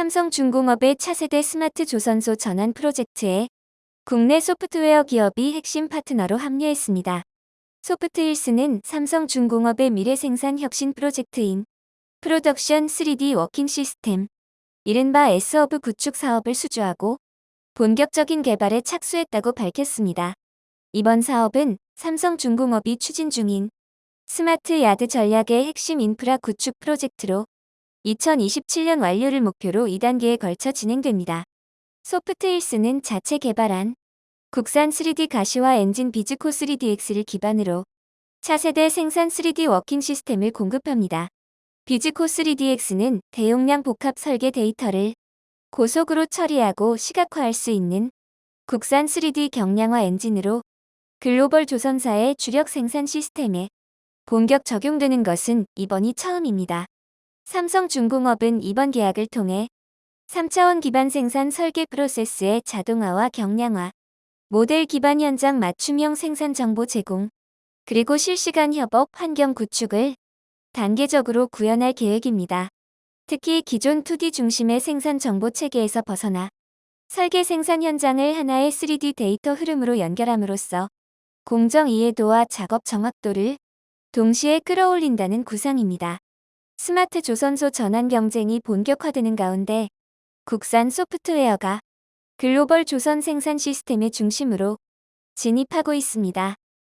삼성중공업의 차세대 스마트 조선소 전환 프로젝트에 국내 소프트웨어 기업이 핵심 파트너로 합류했습니다. 소프트힐스는 삼성중공업의 미래 생산 혁신 프로젝트인 프로덕션 3D 워킹 시스템, 이른바 S허브 구축 사업을 수주하고 본격적인 개발에 착수했다고 밝혔습니다. 이번 사업은 삼성중공업이 추진 중인 스마트 야드 전략의 핵심 인프라 구축 프로젝트로 2027년 완료를 목표로 2단계에 걸쳐 진행됩니다. 소프트힐스는 자체 개발한 국산 3D 가시화 엔진 비즈코 3DX를 기반으로 차세대 생산 3D 워킹 시스템을 공급합니다. 비즈코 3DX는 대용량 복합 설계 데이터를 고속으로 처리하고 시각화할 수 있는 국산 3D 경량화 엔진으로 글로벌 조선사의 주력 생산 시스템에 본격 적용되는 것은 이번이 처음입니다. 삼성중공업은 이번 계약을 통해 3차원 기반 생산 설계 프로세스의 자동화와 경량화, 모델 기반 현장 맞춤형 생산 정보 제공, 그리고 실시간 협업 환경 구축을 단계적으로 구현할 계획입니다. 특히 기존 2D 중심의 생산 정보 체계에서 벗어나 설계 생산 현장을 하나의 3D 데이터 흐름으로 연결함으로써 공정 이해도와 작업 정확도를 동시에 끌어올린다는 구상입니다. 스마트 조선소 전환 경쟁이 본격화되는 가운데 국산 소프트웨어가 글로벌 조선 생산 시스템의 중심으로 진입하고 있습니다.